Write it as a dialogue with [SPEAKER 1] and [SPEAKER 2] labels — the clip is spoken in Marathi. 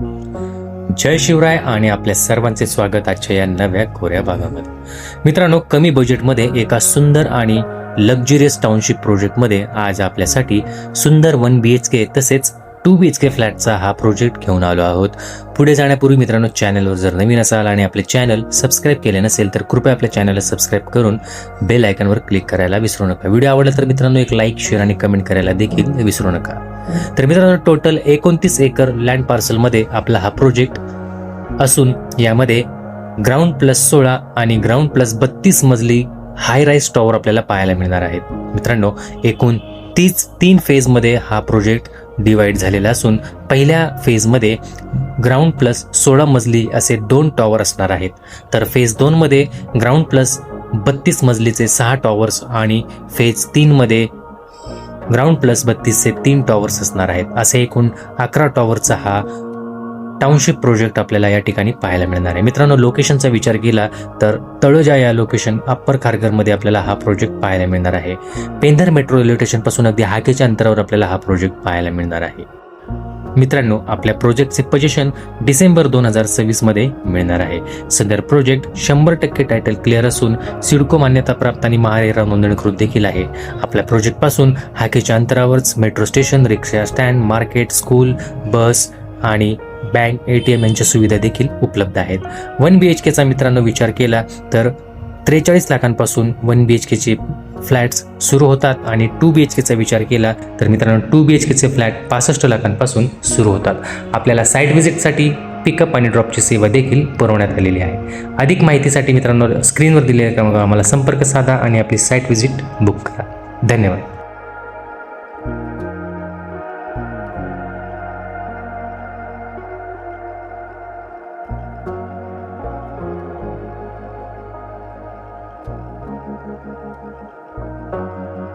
[SPEAKER 1] जय शिवराय आणि आपल्या सर्वांचे स्वागत आजच्या या नव्या कोऱ्या भागामध्ये. मित्रांनो कमी बजेटमध्ये एका सुंदर आणि लक्झुरियस टाउनशिप प्रोजेक्टमध्ये आज आपल्यासाठी सुंदर वन बी एच के तसेच टू बी एच के फ्लॅटचा हा प्रोजेक्ट घेऊन आलो आहोत. पुढे जाण्यापूर्वी मित्रांनो चॅनलवर जर नवीन असाल आणि आपले चॅनल सबस्क्राईब केले नसेल तर कृपया आपल्या चॅनलला सबस्क्राईब करून बेल आयकॉनवर क्लिक करायला विसरू नका. व्हिडिओ आवडला तर मित्रांनो एक लाईक शेअर आणि कमेंट करायला देखील विसरू नका. तर मित्रांनो टोटल एकोणतीस एकर लँड पार्सलमध्ये आपला हा प्रोजेक्ट असून यामध्ये ग्राउंड प्लस सोळा आणि ग्राउंड प्लस बत्तीस मजली हाय राईज टॉवर आपल्याला पाहायला मिळणार आहेत. मित्रांनो एकूण तीच तीन फेजमध्ये हा प्रोजेक्ट डिवाइड झालेला असून पहिल्या फेजमध्ये ग्राउंड प्लस सोळा मजली असे दोन टॉवर असणार आहेत. तर फेज दोनमध्ये ग्राउंड प्लस बत्तीस मजलीचे सहा टॉवर्स आणि फेज तीनमध्ये ग्राउंड प्लस बत्तीसचे तीन टॉवर्स असणार आहेत. असे एकूण अकरा टॉवरचा हा टाउनशिप प्रोजेक्ट आपल्याला या ठिकाणी पाहायला मिळणार आहे. मित्रांनो लोकेशनचा विचार केला तर तळोजा या लोकेशन अप्पर खारघरमध्ये आपल्याला हा प्रोजेक्ट पाहायला मिळणार आहे. पेंधर मेट्रो रेल्वे स्टेशनपासून अगदी हाकेच्या अंतरावर आपल्याला हा प्रोजेक्ट पाहायला मिळणार आहे. मित्रांनो आपल्या प्रोजेक्टचे पोजेशन डिसेंबर दोन हजार सव्वीसमध्ये मिळणार आहे. सदर प्रोजेक्ट शंभर टक्के टायटल क्लिअर असून सिडको मान्यता प्राप्त आणि महारेरा नोंदणीकृत देखील आहे. आपल्या प्रोजेक्टपासून हाकेच्या अंतरावरच metro station rickshaw stand market school bus आणि बँक ए टी एम यांच्या सुविधा देखील उपलब्ध आहेत. वन बी एच केचा मित्रांनो विचार केला तर त्रेचाळीस लाखांपासून वन बी एच केचे फ्लॅट्स सुरू होतात आणि टू बी एच केचा विचार केला तर मित्रांनो टू बी एच केचे फ्लॅट पासष्ट लाखांपासून सुरू होतात. आपल्याला साईट व्हिजिटसाठी पिकअप आणि ड्रॉपची सेवा देखील पुरवण्यात आलेली आहे. अधिक माहितीसाठी मित्रांनो स्क्रीनवर दिलेल्या क्रमांकावर आम्हाला संपर्क साधा आणि आपली साईट व्हिजिट बुक करा. धन्यवाद. Thank you.